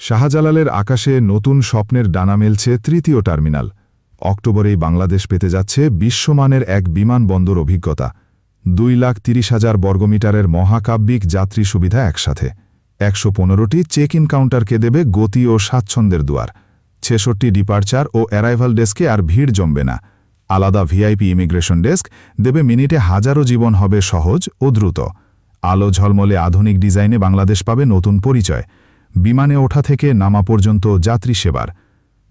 শাহজালালের আকাশে নতুন স্বপ্নের ডানা মেলছে তৃতীয় টার্মিনাল। অক্টোবরেই বাংলাদেশ পেতে যাচ্ছে বিশ্বমানের এক বিমানবন্দর অভিজ্ঞতা। দুই লাখ তিরিশ হাজার বর্গমিটারের মহাকাব্যিক যাত্রী সুবিধা একসাথে। একশো পনেরোটি চেক ইন কাউন্টারকে দেবে গতি ও স্বাচ্ছন্দ্যের দুয়ার। ছেষট্টি ডিপার্চার ও অ্যারাইভাল ডেস্কে আর ভিড় জমবে না। আলাদা ভিআইপি ইমিগ্রেশন ডেস্ক দেবে মিনিটে হাজারো জীবন হবে সহজ ও দ্রুত। আলো ঝলমলে আধুনিক ডিজাইনে বাংলাদেশ পাবে নতুন পরিচয়। বিমানে ওঠা থেকে নামা পর্যন্ত যাত্রী সেবার।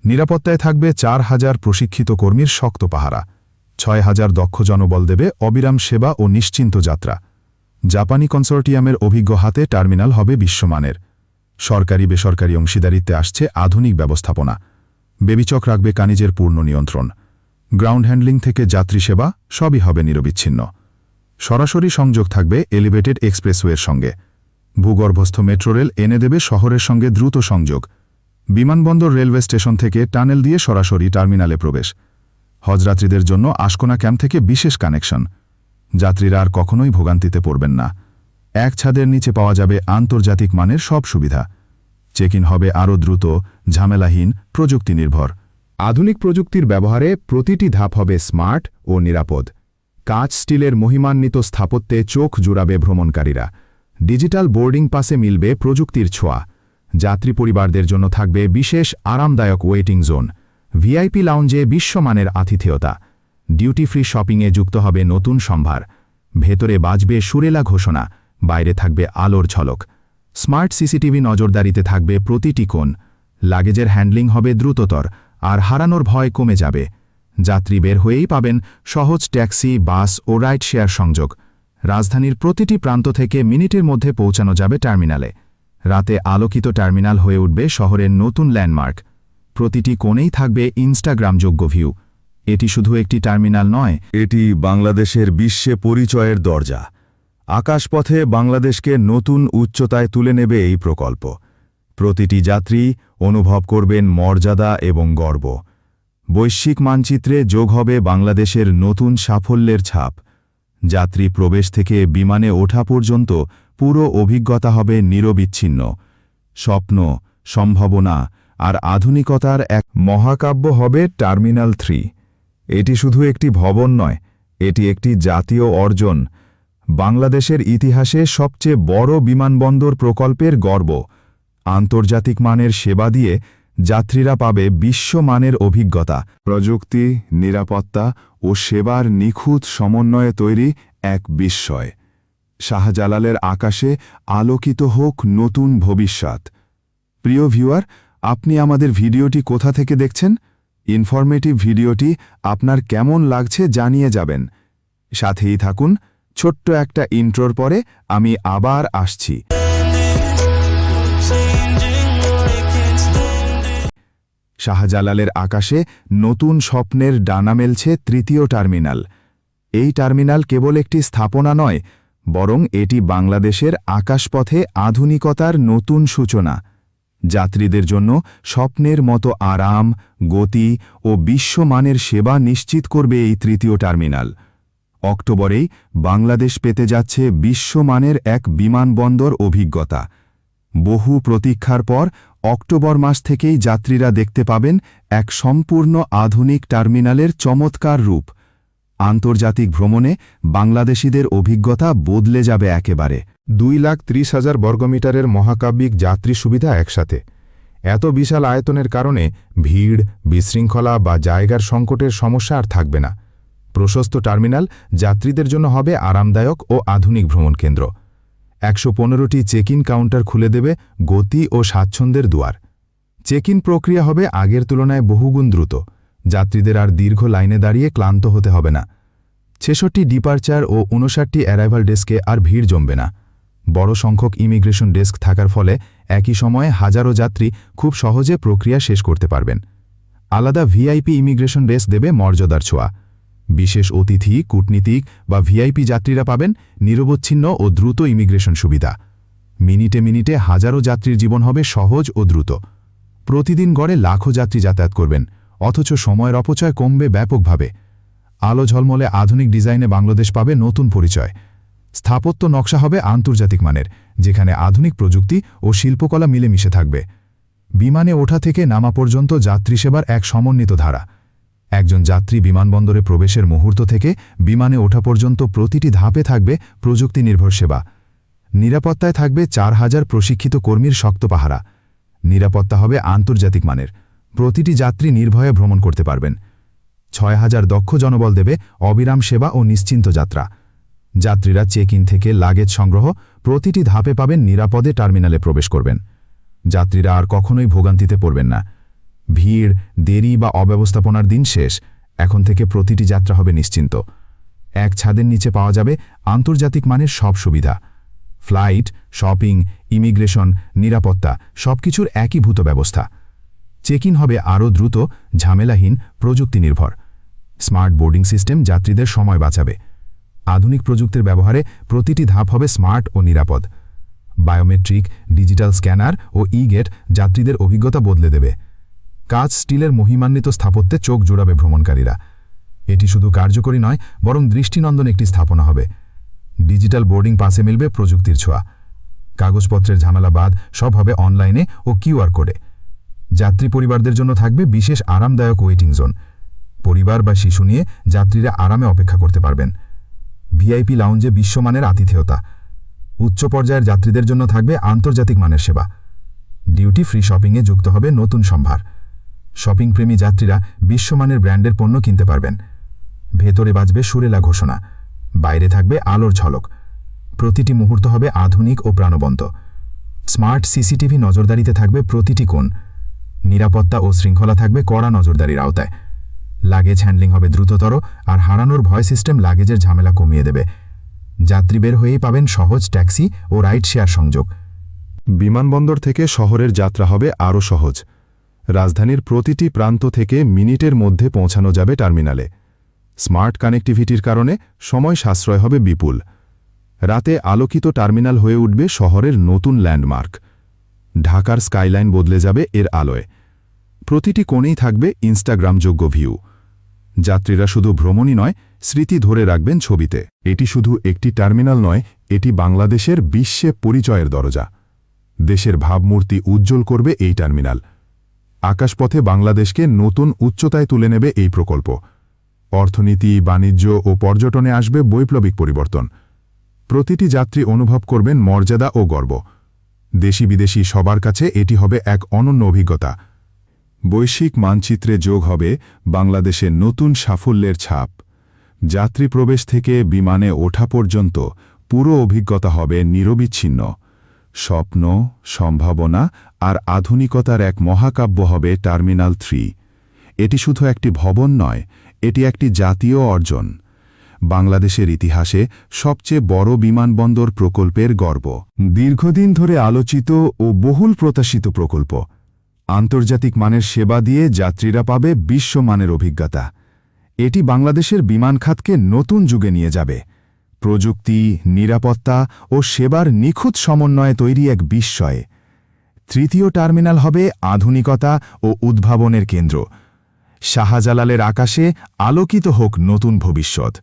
নিরাপত্তায় থাকবে চার হাজার প্রশিক্ষিত কর্মীর শক্ত পাহারা। ছয় হাজার দক্ষ জনবল দেবে অবিরাম সেবা ও নিশ্চিন্ত যাত্রা। জাপানি কনসোর্টিয়ামের অভিজ্ঞ হাতে টার্মিনাল হবে বিশ্বমানের। সরকারি বেসরকারি অংশীদারিত্বে আসছে আধুনিক ব্যবস্থাপনা। বেবিচক রাখবে কানিজের পূর্ণ নিয়ন্ত্রণ। গ্রাউন্ড হ্যান্ডলিং থেকে যাত্রী সেবা, সবই হবে নিরবিচ্ছিন্ন। সরাসরি সংযোগ থাকবে এলিভেটেড এক্সপ্রেসওয়ের সঙ্গে। ভূগর্ভস্থ মেট্রো রেল এনে দেবে শহরের সঙ্গে দ্রুত সংযোগ। বিমানবন্দর রেলওয়ে স্টেশন থেকে টানেল দিয়ে সরাসরি টার্মিনালে প্রবেশ। হজরাত্রীদের জন্য আশকোনা ক্যাম্প থেকে বিশেষ কানেকশন। যাত্রীরা আর কখনোই ভোগান্তিতে পড়বেন না। এক ছাদের নিচে পাওয়া যাবে আন্তর্জাতিক মানের সব সুবিধা। চেক ইন হবে আরও দ্রুত, ঝামেলাহীন প্রযুক্তি নির্ভর আধুনিক প্রযুক্তির ব্যবহারে প্রতিটি ধাপ হবে স্মার্ট ও নিরাপদ। কাঁচ স্টিলের মহিমান্বিত স্থাপত্যে চোখ জুড়াবে ভ্রমণকারীরা। ডিজিটাল বোর্ডিং পাসে মিলবে প্রযুক্তির ছোঁয়া। যাত্রী পরিবারদের জন্য থাকবে বিশেষ আরামদায়ক ওয়েটিং জোন। ভিআইপি লাউঞ্জে বিশ্বমানের আতিথেয়তা। ডিউটি ফ্রি শপিংয়ে যুক্ত হবে নতুন সম্ভার। ভেতরে বাজবে সুরেলা ঘোষণা, বাইরে থাকবে আলোর ঝলক। স্মার্ট সিসিটিভি নজরদারিতে থাকবে প্রতিটি কোণ। লাগেজের হ্যান্ডলিং হবে দ্রুততর, আর হারানোর ভয় কমে যাবে। যাত্রী বের হয়েই পাবেন সহজ ট্যাক্সি, বাস ও রাইড শেয়ার সংযোগ। রাজধানীর প্রতিটি প্রান্ত থেকে মিনিটের মধ্যে পৌঁছানো যাবে টার্মিনালে। রাতে আলোকিত টার্মিনাল হয়ে উঠবে শহরের নতুন ল্যান্ডমার্ক। প্রতিটি কোণেই থাকবে ইনস্টাগ্রামযোগ্য ভিউ। এটি শুধু একটি টার্মিনাল নয়, এটি বাংলাদেশের বিশ্বে পরিচয়ের দরজা। আকাশপথে বাংলাদেশকে নতুন উচ্চতায় তুলে নেবে এই প্রকল্প। প্রতিটি যাত্রী অনুভব করবেন মর্যাদা এবং গর্ব। বৈশ্বিক মানচিত্রে যোগ হবে বাংলাদেশের নতুন সাফল্যের ছাপ। যাত্রী প্রবেশ থেকে বিমানে ওঠা পর্যন্ত পুরো অভিজ্ঞতা হবে নিরবিচ্ছিন্ন। স্বপ্ন, সম্ভাবনা আর আধুনিকতার এক মহাকাব্য হবে টার্মিনাল থ্রি। এটি শুধু একটি ভবন নয়, এটি একটি জাতীয় অর্জন। বাংলাদেশের ইতিহাসে সবচেয়ে বড় বিমানবন্দর প্রকল্পের গর্ব। আন্তর্জাতিক মানের সেবা দিয়ে যাত্রীরা পাবে বিশ্বমানের অভিজ্ঞতা, প্রযুক্তি, নিরাপত্তা ও সেবার নিখুঁত সমন্বয়ে তৈরি এক বিস্ময়। শাহজালালের আকাশে আলোকিত হোক নতুন ভবিষ্যৎ। প্রিয় ভিউয়ার, আপনি আমাদের ভিডিওটি কোথা থেকে দেখছেন? ইনফরমেটিভ ভিডিওটি আপনার কেমন লাগছে জানিয়ে যাবেন। সাথেই থাকুন, ছোট্ট একটা ইন্ট্রোর পরে আমি আবার আসছি। শাহজালালের আকাশে নতুন স্বপ্নের ডানা মেলছে তৃতীয় টার্মিনাল। এই টার্মিনাল কেবল একটি স্থাপনা নয়, বরং এটি বাংলাদেশের আকাশপথে আধুনিকতার নতুন সূচনা। যাত্রীদের জন্য স্বপ্নের মতো আরাম, গতি ও বিশ্বমানের সেবা নিশ্চিত করবে এই তৃতীয় টার্মিনাল। অক্টোবরেই বাংলাদেশ পেতে যাচ্ছে বিশ্বমানের এক বিমানবন্দর অভিজ্ঞতা। বহু প্রতীক্ষার পর অক্টোবর মাস থেকেই যাত্রীরা দেখতে পাবেন এক সম্পূর্ণ আধুনিক টার্মিনালের চমৎকার রূপ। আন্তর্জাতিক ভ্রমণে বাংলাদেশিদের অভিজ্ঞতা বদলে যাবে একেবারে। দুই লাখ ত্রিশ হাজার বর্গমিটারের মহাকাব্যিক যাত্রী সুবিধা একসাথে। এত বিশাল আয়তনের কারণে ভিড়, বিশৃঙ্খলা বা জায়গার সংকটের সমস্যা আর থাকবে না। প্রশস্ত টার্মিনাল যাত্রীদের জন্য হবে আরামদায়ক ও আধুনিক ভ্রমণ কেন্দ্র একশো পনেরোটি চেক ইন কাউন্টার খুলে দেবে গতি ও স্বাচ্ছন্দ্যের দুয়ার। চেক ইন প্রক্রিয়া হবে আগের তুলনায় বহুগুণ দ্রুত। যাত্রীদের আর দীর্ঘ লাইনে দাঁড়িয়ে ক্লান্ত হতে হবে না। ছেষট্টি ডিপার্চার ও উনষাটটি অ্যারাইভাল ডেস্কে আর ভিড় জমবে না। বড় সংখ্যক ইমিগ্রেশন ডেস্ক থাকার ফলে একই সময়ে হাজারো যাত্রী খুব সহজে প্রক্রিয়া শেষ করতে পারবেন। আলাদা ভিআইপি ইমিগ্রেশন ডেস্ক দেবে মর্যাদার ছোঁয়া। বিশেষ অতিথি, কূটনীতিক বা ভিআইপি যাত্রীরা পাবেন নিরবচ্ছিন্ন ও দ্রুত ইমিগ্রেশন সুবিধা। মিনিটে মিনিটে হাজারো যাত্রীর জীবন হবে সহজ ও দ্রুত। প্রতিদিন গড়ে লাখো যাত্রী যাতায়াত করবেন, অথচ সময়ের অপচয় কমবে ব্যাপকভাবে। আলো ঝলমলে আধুনিক ডিজাইনে বাংলাদেশ পাবে নতুন পরিচয়। স্থাপত্য নকশা হবে আন্তর্জাতিক মানের, যেখানে আধুনিক প্রযুক্তি ও শিল্পকলা মিলেমিশে থাকবে। বিমানে ওঠা থেকে নামা পর্যন্ত যাত্রী সেবার এক সমন্বিত ধারা। একজন যাত্রী বিমানবন্দরে প্রবেশের মুহূর্ত থেকে বিমানে ওঠা পর্যন্ত প্রতিটি ধাপে থাকবে প্রযুক্তি নির্ভর সেবা। নিরাপত্তায় থাকবে চার হাজার প্রশিক্ষিত কর্মীর শক্ত পাহারা। নিরাপত্তা হবে আন্তর্জাতিক মানের। প্রতিটি যাত্রী নির্ভয়ে ভ্রমণ করতে পারবেন। ছয় হাজার দক্ষ জনবল দেবে অবিরাম সেবা ও নিশ্চিন্ত যাত্রা। যাত্রীরা চেক ইন থেকে লাগেজ সংগ্রহ প্রতিটি ধাপে পাবেন নিরাপদে টার্মিনালে প্রবেশ করবেন। যাত্রীরা আর কখনোই ভোগান্তিতে পড়বেন না। ভিড়, দেরি বা অব্যবস্থাপনার দিন শেষ। এখন থেকে প্রতিটি যাত্রা হবে নিশ্চিন্ত। এক ছাদের নিচে পাওয়া যাবে আন্তর্জাতিক মানের সব সুবিধা। ফ্লাইট, শপিং, ইমিগ্রেশন, নিরাপত্তা সবকিছুর একীভূত ব্যবস্থা। চেক ইন হবে আরও দ্রুত, ঝামেলাহীন প্রযুক্তি নির্ভর স্মার্ট বোর্ডিং সিস্টেম যাত্রীদের সময় বাঁচাবে। আধুনিক প্রযুক্তির ব্যবহারে প্রতিটি ধাপ হবে স্মার্ট ও নিরাপদ। বায়োমেট্রিক, ডিজিটাল স্ক্যানার ও ই গেট যাত্রীদের অভিজ্ঞতা বদলে দেবে। কাজ স্টিলের মহিমান্বিত স্থাপত্যে চোখ জোড়াবে ভ্রমণকারীরা। এটি শুধু কার্যকরী নয়, বরং দৃষ্টিনন্দন একটি স্থাপনা হবে। ডিজিটাল বোর্ডিং পাসে মিলবে প্রযুক্তির ছোঁয়া। কাগজপত্রের ঝামেলা বাদ, সব হবে অনলাইনে ও কিউআর কোডে। যাত্রী পরিবারদের জন্য থাকবে বিশেষ আরামদায়ক ওয়েটিং জোন। পরিবার বা শিশু নিয়ে যাত্রীরা আরামে অপেক্ষা করতে পারবেন। ভিআইপি লাউঞ্জে বিশ্বমানের আতিথেয়তা। উচ্চ পর্যায়ের যাত্রীদের জন্য থাকবে আন্তর্জাতিক মানের সেবা। ডিউটি ফ্রি শপিংয়ে যুক্ত হবে নতুন সম্ভার। শপিং প্রেমী যাত্রীরা বিশ্বমানের ব্র্যান্ডের পণ্য কিনতে পারবেন। ভেতরে বাজবে সুরেলা ঘোষণা, বাইরে থাকবে আলোর ঝলক। প্রতিটি মুহূর্ত হবে আধুনিক ও প্রাণবন্ত। স্মার্ট সিসিটিভি নজরদারিতে থাকবে প্রতিটি কোণ। নিরাপত্তা ও শৃঙ্খলা থাকবে কড়া নজরদারির আওতায়। লাগেজ হ্যান্ডলিং হবে দ্রুততর আর হারানোর ভয় সিস্টেম লাগেজের ঝামেলা কমিয়ে দেবে। যাত্রী বের হয়েই পাবেন সহজ ট্যাক্সি ও রাইড শেয়ার সংযোগ। বিমানবন্দর থেকে শহরের যাত্রা হবে আরও সহজ। রাজধানীর প্রতিটি প্রান্ত থেকে মিনিটের মধ্যে পৌঁছানো যাবে টার্মিনালে। স্মার্ট কানেক্টিভিটির কারণে সময় সাশ্রয় হবে বিপুল। রাতে আলোকিত টার্মিনাল হয়ে উঠবে শহরের নতুন ল্যান্ডমার্ক। ঢাকার স্কাইলাইন বদলে যাবে এর আলোয়। প্রতিটি কোণেই থাকবে ইনস্টাগ্রামযোগ্য ভিউ। যাত্রীরা শুধু ভ্রমণই নয়, স্মৃতি ধরে রাখবেন ছবিতে। এটি শুধু একটি টার্মিনাল নয়, এটি বাংলাদেশের বিশ্বে পরিচয়ের দরজা। দেশের ভাবমূর্তি উজ্জ্বল করবে এই টার্মিনাল। আকাশপথে বাংলাদেশকে নতুন উচ্চতায় তুলে নেবে এই প্রকল্প। অর্থনীতি, বাণিজ্য ও পর্যটনে আসবে বৈপ্লবিক পরিবর্তন। প্রতিটি যাত্রী অনুভব করবেন মর্যাদা ও গর্ব। দেশি বিদেশি সবার কাছে এটি হবে এক অনন্য অভিজ্ঞতা। বৈশ্বিক মানচিত্রে যোগ হবে বাংলাদেশের নতুন সাফল্যের ছাপ। যাত্রী প্রবেশ থেকে বিমানে ওঠা পর্যন্ত পুরো অভিজ্ঞতা হবে নিরবিচ্ছিন্ন। স্বপ্ন, সম্ভাবনা আর আধুনিকতার এক মহাকাব্য হবে টার্মিনাল থ্রি। এটি শুধু একটি ভবন নয়, এটি একটি জাতীয় অর্জন। বাংলাদেশের ইতিহাসে সবচেয়ে বড় বিমানবন্দর প্রকল্পের গর্ব। দীর্ঘদিন ধরে আলোচিত ও বহুল প্রত্যাশিত প্রকল্প। আন্তর্জাতিক মানের সেবা দিয়ে যাত্রীরা পাবে বিশ্বমানের অভিজ্ঞতা। এটি বাংলাদেশের বিমান খাতকে নতুন যুগে নিয়ে যাবে। প্রযুক্তি, নিরাপত্তা ও সেবার নিখুঁত সমন্বয়ে তৈরি এক বিস্ময়ে। তৃতীয় টার্মিনাল হবে আধুনিকতা ও উদ্ভাবনের কেন্দ্র। শাহজালালের আকাশে আলোকিত হোক নতুন ভবিষ্যৎ।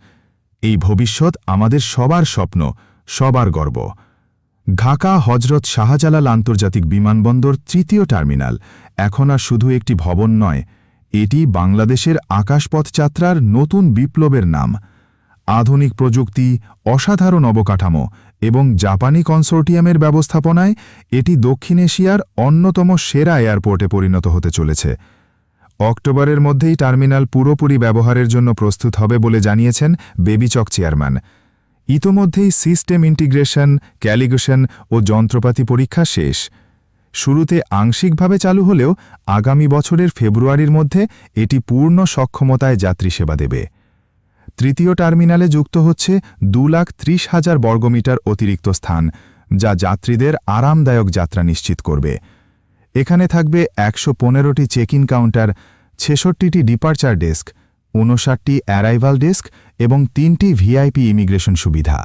এই ভবিষ্যৎ আমাদের সবার স্বপ্ন, সবার গর্ব। ঢাকা হজরত শাহজালাল আন্তর্জাতিক বিমানবন্দর তৃতীয় টার্মিনাল। এখন আর শুধু একটি ভবন নয়, এটি বাংলাদেশের আকাশপথ যাত্রার নতুন বিপ্লবের নাম। আধুনিক প্রযুক্তি, অসাধারণ অবকাঠামো এবং জাপানি কনসোর্টিয়ামের ব্যবস্থাপনায় এটি দক্ষিণ এশিয়ার অন্যতম সেরা এয়ারপোর্টে পরিণত হতে চলেছে। অক্টোবরের মধ্যেই টার্মিনাল পুরোপুরি ব্যবহারের জন্য প্রস্তুত হবে বলে জানিয়েছেন বেবিচক চেয়ারম্যান। ইতোমধ্যেই সিস্টেম ইন্টিগ্রেশন ক্যালিগেশন ও যন্ত্রপাতি পরীক্ষা শেষ। শুরুতে আংশিকভাবে চালু হলেও আগামী বছরের ফেব্রুয়ারির মধ্যে এটি পূর্ণ সক্ষমতায় যাত্রী সেবা দেবে। তৃতীয় টার্মিনালে যুক্ত হচ্ছে দু লাখ ত্রিশ হাজার বর্গমিটার অতিরিক্ত স্থান, যা যাত্রীদের আরামদায়ক যাত্রা নিশ্চিত করবে। এখানে থাকবে একশো পনেরোটি চেক ইন কাউন্টার, ছেষট্টিটি ডিপার্চার ডেস্ক, ঊনষাটটি অ্যারাইভাল ডেস্ক এবং তিনটি ভিআইপি ইমিগ্রেশন সুবিধা।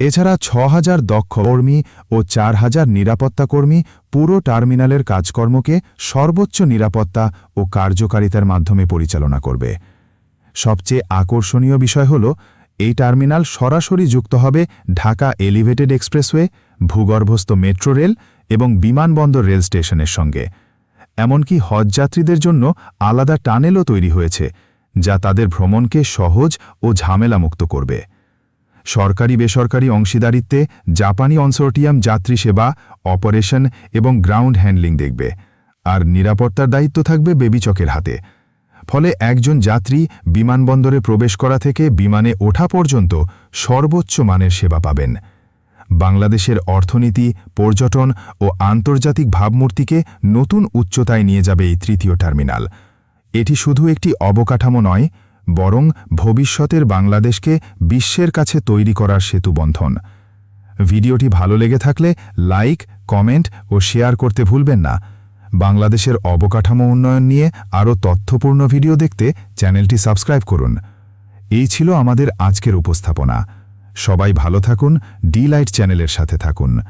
এছাড়া ছ হাজার দক্ষ কর্মী ও চার হাজার নিরাপত্তা কর্মী পুরো টার্মিনালের কাজকর্মকে সর্বোচ্চ নিরাপত্তা ও কার্যকারিতার মাধ্যমে পরিচালনা করবে। সবচেয়ে আকর্ষণীয় বিষয় হল, এই টার্মিনাল সরাসরি যুক্ত হবে ঢাকা এলিভেটেড এক্সপ্রেসওয়ে, ভূগর্ভস্থ মেট্রো রেল এবং বিমানবন্দর রেল স্টেশনের সঙ্গে। এমনকি হজযাত্রীদের জন্য আলাদা টানেলও তৈরি হয়েছে, যা তাদের ভ্রমণকে সহজ ও ঝামেলামুক্ত করবে। সরকারি বেসরকারি অংশীদারিত্বে জাপানি কনসোর্টিয়াম যাত্রী সেবা, অপারেশন এবং গ্রাউন্ড হ্যান্ডলিং দেখবে, আর নিরাপত্তার দায়িত্ব থাকবে বেবিচকের হাতে। ফলে একজন যাত্রী বিমানবন্দরে প্রবেশ করা থেকে বিমানে ওঠা পর্যন্ত সর্বোচ্চ মানের সেবা পাবেন। বাংলাদেশের অর্থনীতি, পর্যটন ও আন্তর্জাতিক ভাবমূর্তিকে নতুন উচ্চতায় নিয়ে যাবে এই তৃতীয় টার্মিনাল। এটি শুধু একটি অবকাঠামো নয়, বরং ভবিষ্যতের বাংলাদেশকে বিশ্বের কাছে তৈরি করার সেতুবন্ধন ভিডিওটি ভালো লেগে থাকলে লাইক, কমেন্ট ও শেয়ার করতে ভুলবেন না। বাংলাদেশের অবকাঠামো উন্নয়ন নিয়ে আরও তথ্যপূর্ণ ভিডিও দেখতে চ্যানেলটি সাবস্ক্রাইব করুন। এই ছিল আমাদের আজকের উপস্থাপনা। সবাই ভালো থাকুন, ডি লাইট চ্যানেলের সাথে থাকুন।